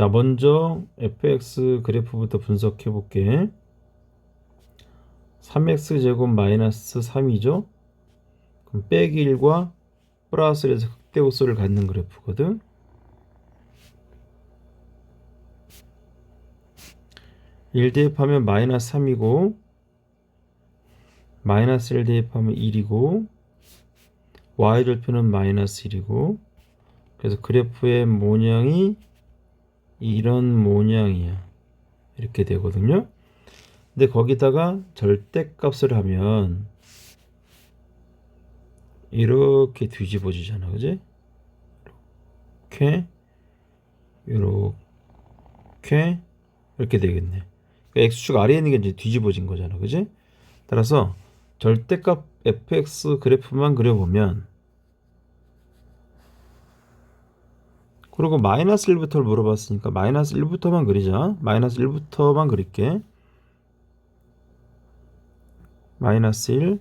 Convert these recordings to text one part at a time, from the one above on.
자, 먼저 fx 그래프부터 분석해 볼게. 3x 제곱 마이너스 3이죠? 그럼 빼기 1과 플러스 1에서 극대호수를 갖는 그래프거든. 일 대입하면 마이너스 3이고 마이너스 1 대입하면 1이고 y절표는 마이너스 1이고 그래서 그래프의 모양이 이런 모양이야. 이렇게 되거든요. 근데 거기다가 절대값을 하면 이렇게 뒤집어지잖아. 그지? 이렇게 이렇게 이렇게 되겠네. 그러니까 x축 아래에 있는 게 이제 뒤집어진 거잖아. 그지? 따라서 절대값 fx 그래프만 그려보면 그리고 마이너스 1부터를 물어봤으니까 마이너스 1부터만 그리자. 마이너스 1부터만 그릴게. 마이너스 1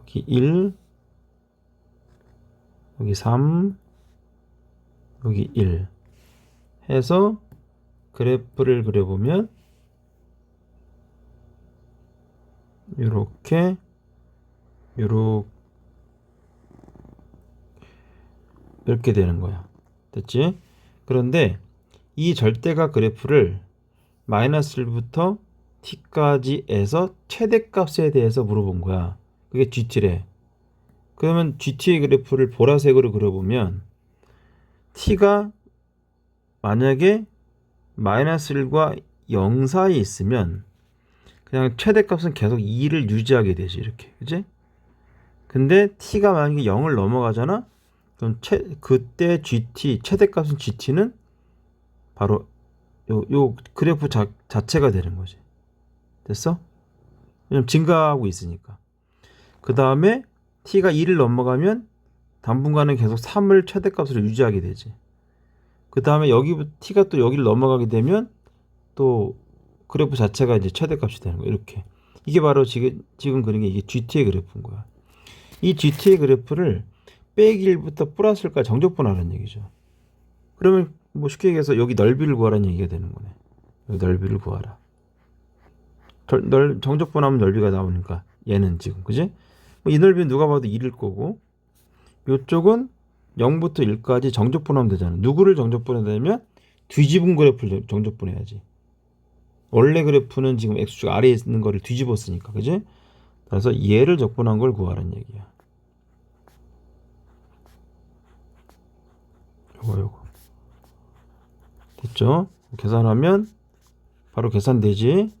여기 1 여기 3 여기 1 해서 그래프를 그려보면 요렇게 요렇게 이렇게 되는 거야. 됐지? 그런데 이 절대값 그래프를 마이너스 1부터 t까지 해서 최대값에 대해서 물어본 거야. 그게 gt래. 그러면 gt의 그래프를 보라색으로 그려보면 t가 만약에 마이너스 1과 0 사이에 있으면 그냥 최대값은 계속 2를 유지하게 되지 이렇게 그지? 근데 t가 만약에 0을 넘어가잖아? 그럼 최, 그때 GT 최대값은 GT는 바로 요, 요 그래프 자, 자체가 되는 거지. 됐어? 왜냐면 증가하고 있으니까. 그 다음에 t가 2를 넘어가면 당분간은 계속 3을 최대값으로 유지하게 되지. 그 다음에 여기 t가 또 여기를 넘어가게 되면 또 그래프 자체가 이제 최대값이 되는 거야. 이렇게. 이게 바로 지금 지금 그린 게 이게 GT의 그래프인 거야. 이 GT의 그래프를 빼기 1부터 플러스 1까지 정적분하는 얘기죠. 그러면 뭐 쉽게 얘기해서 여기 넓이를 구하라는 얘기가 되는 거네. 넓이를 구하라. 절- 넓, 정적분하면 넓이가 나오니까 얘는 지금 그지? 뭐 이 넓이는 누가 봐도 1일 거고 이쪽은 0부터 1까지 정적분하면 되잖아. 누구를 정적분해야 되냐면 뒤집은 그래프를 정적분해야지. 원래 그래프는 지금 x축 아래에 있는 거를 뒤집었으니까 그지? 그래서 얘를 적분한 걸 구하라는 얘기야. 요거 요거 됐죠? 계산하면 바로 계산되지?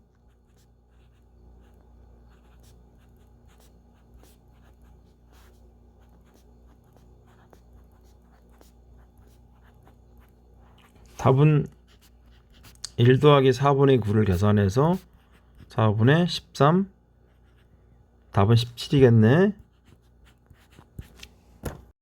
답은 1 더하기 4분의 9를 계산해서 4분의 13 답은 17이겠네